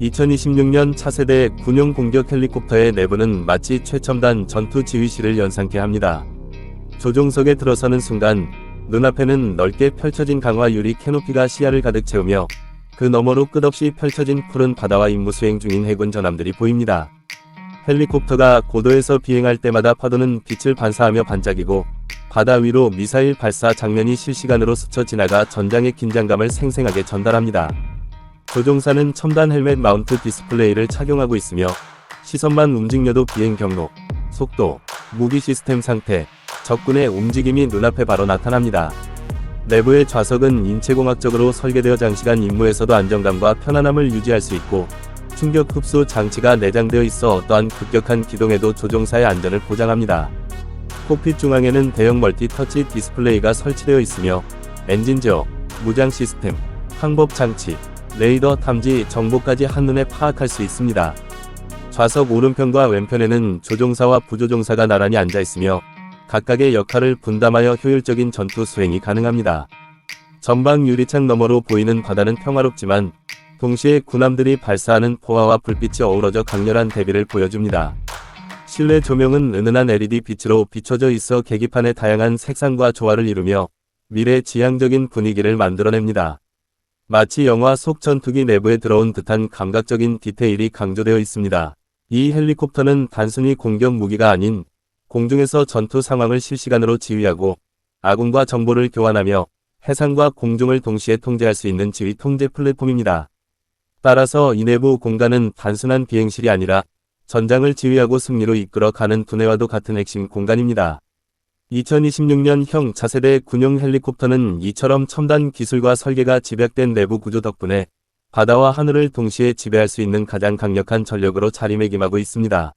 2026년 차세대 군용 공격 헬리콥터의 내부는 마치 최첨단 전투 지휘실을 연상케 합니다. 조종석에 들어서는 순간 눈앞에는 넓게 펼쳐진 강화 유리 캐노피가 시야를 가득 채우며 그 너머로 끝없이 펼쳐진 푸른 바다와 임무 수행 중인 해군 전함들이 보입니다. 헬리콥터가 고도에서 비행할 때마다 파도는 빛을 반사하며 반짝이고 바다 위로 미사일 발사 장면이 실시간으로 스쳐 지나가 전장의 긴장감을 생생하게 전달합니다. 조종사는 첨단 헬멧 마운트 디스플레이를 착용하고 있으며 시선만 움직여도 비행 경로, 속도, 무기 시스템 상태, 적군의 움직임이 눈앞에 바로 나타납니다. 내부의 좌석은 인체공학적으로 설계되어 장시간 임무에서도 안정감과 편안함을 유지할 수 있고 충격 흡수 장치가 내장되어 있어 어떠한 급격한 기동에도 조종사의 안전을 보장합니다. 콕핏 중앙에는 대형 멀티 터치 디스플레이가 설치되어 있으며 엔진 제어, 무장 시스템, 항법 장치, 레이더 탐지 정보까지 한눈에 파악할 수 있습니다. 좌석 오른편과 왼편에는 조종사와 부조종사가 나란히 앉아 있으며 각각의 역할을 분담하여 효율적인 전투 수행이 가능합니다. 전방 유리창 너머로 보이는 바다는 평화롭지만 동시에 군함들이 발사하는 포화와 불빛이 어우러져 강렬한 대비를 보여줍니다. 실내 조명은 은은한 LED 빛으로 비춰져 있어 계기판의 다양한 색상과 조화를 이루며 미래 지향적인 분위기를 만들어냅니다. 마치 영화 속 전투기 내부에 들어온 듯한 감각적인 디테일이 강조되어 있습니다. 이 헬리콥터는 단순히 공격 무기가 아닌 공중에서 전투 상황을 실시간으로 지휘하고 아군과 정보를 교환하며 해상과 공중을 동시에 통제할 수 있는 지휘 통제 플랫폼입니다. 따라서 이 내부 공간은 단순한 비행실이 아니라 전장을 지휘하고 승리로 이끌어 가는 두뇌와도 같은 핵심 공간입니다. 2026년형 차세대 군용 헬리콥터는 이처럼 첨단 기술과 설계가 집약된 내부 구조 덕분에 바다와 하늘을 동시에 지배할 수 있는 가장 강력한 전력으로 자리매김하고 있습니다.